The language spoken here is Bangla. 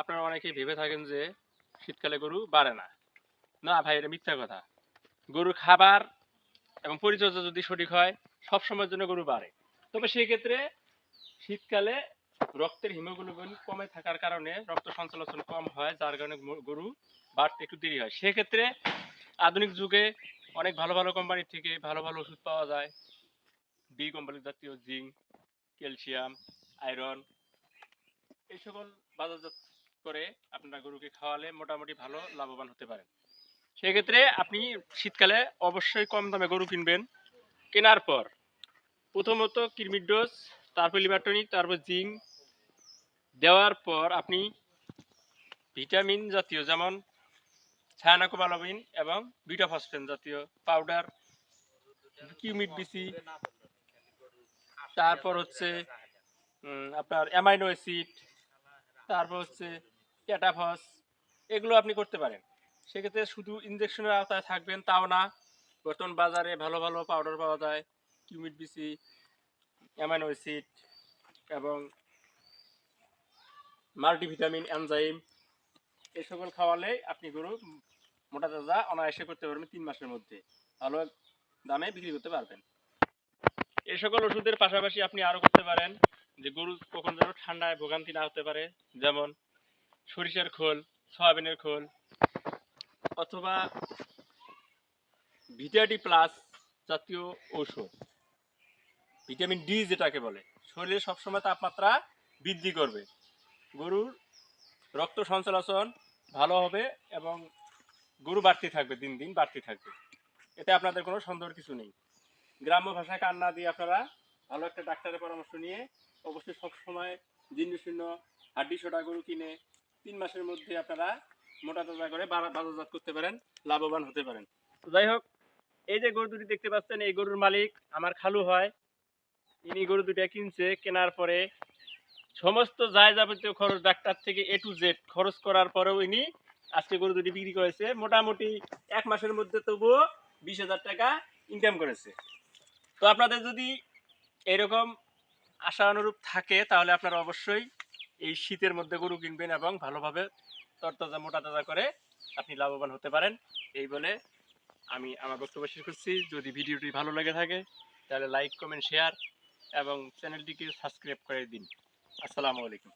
আপনারা অনেকেই ভেবে থাকেন যে শীতকালে গরু বাড়ে না। না ভাই, এটা মিথ্যা কথা। গরুর খাবার এবং পরিচর্যা যদি সঠিক হয় সব সময়ের জন্য গরু বাড়ে। তবে সেই ক্ষেত্রে শীতকালে রক্তের হিমোগ্লোবিন কমে থাকার কারণে রক্ত সঞ্চালন কম হয়, যার কারণে গরু বাড়তে একটু দেরি হয়। সেক্ষেত্রে আধুনিক যুগে অনেক ভালো ভালো কোম্পানির থেকে ভালো ভালো ওষুধ পাওয়া যায়। বি কোম্পানির জাতীয় জিঙ্ক, ক্যালসিয়াম, আয়রন, এই সকল বাজারজাত করে আপনারা গরুকে খাওয়ালে মোটামুটি ভালো লাভবান হতে পারেন। সেক্ষেত্রে আপনি শীতকালে অবশ্যই কম দামে গরু কিনবেন। কেনার পর প্রথমত কৃমির ডোজ, তারপর লিভারটনিক, তারপর জিঙ্ক দেওয়ার পর আপনি ভিটামিন জাতীয় যেমন ছায়ানাকোবালামিন এবং বিটাফসফেন জাতীয় পাউডার কিউমিট বিসি, তারপর হচ্ছে আপনার অ্যামাইনো অ্যাসিড, তারপর হচ্ছে ক্যাটাফস এগুলো আপনি করতে পারেন। সেক্ষেত্রে শুধু ইনজেকশনের আওতায় থাকবেন, তাও না। বর্তমান বাজারে ভালো ভালো পাউডার পাওয়া যায়। কিউমিট বিসি অ্যামাইনো অ্যাসিড এবং মাল্টিভিটামিন এনজাইম এই সকল খাওয়ালে আপনি গরু মোটা তাজা অনায়াসে করতে পারবেন তিন মাসের মধ্যে। ভালো দামে বিক্রি করতে পারবেন। এই সকল ওষুধের পাশাপাশি আপনি আরও করতে পারেন যে গরু কখন যেন ঠান্ডায় ভোগান্তি না হতে পারে। যেমন সরিষার খোল, সয়াবিনের খোল, অথবা ভিটাডি প্লাস জাতীয় ঔষধ। ভিটামিন ডি যেটাকে বলে, শরীরে সবসময় তাপমাত্রা বৃদ্ধি করবে। গরুর রক্ত সঞ্চালন ভালো হবে এবং গরু বাড়তে থাকবে, দিন দিন বাড়তে থাকবে। এতে আপনাদের কোনো সন্দেহের কিছু নেই। গ্রাম্য ভাষায় কান্না দিয়ে আপনারা ভালো একটা ডাক্তারের পরামর্শ নিয়ে অবশ্যই সবসময় জীর্ণ শূন্য হাড্ডি সোটা গরু কিনে তিন মাসের মধ্যে আপনারা মোটা তাজা করে বাজারজাত করতে পারেন, লাভবান হতে পারেন। তো যাই হোক, এই যে গরু দুটি দেখতে পাচ্ছেন, এই গরুর মালিক আমার খালু হয়। ইনি গরু দুটা কিনছে, কেনার পরে সমস্ত যায় যাবতীয় খরচ ডাক্তার থেকে এ টু জেড খরচ করার পরেও ইনি আজকে গরু দুটি বিক্রি করেছে। মোটামুটি এক মাসের মধ্যে তবুও বিশ হাজার টাকা ইনকাম করেছে। তো আপনাদের যদি এরকম আশা অনুরূপ থাকে, তাহলে আপনারা অবশ্যই এই শীতের মধ্যে গরু কিনবেন এবং ভালোভাবে তরতাজা মোটা তাজা করে আপনি লাভবান হতে পারেন। এই বলে আমি আমার বক্তব্য শেষ করছি। যদি ভিডিওটি ভালো লেগে থাকে, তাহলে লাইক, কমেন্ট, শেয়ার এবং চ্যানেলটিকে সাবস্ক্রাইব করে দিন। আসসালামু আলাইকুম।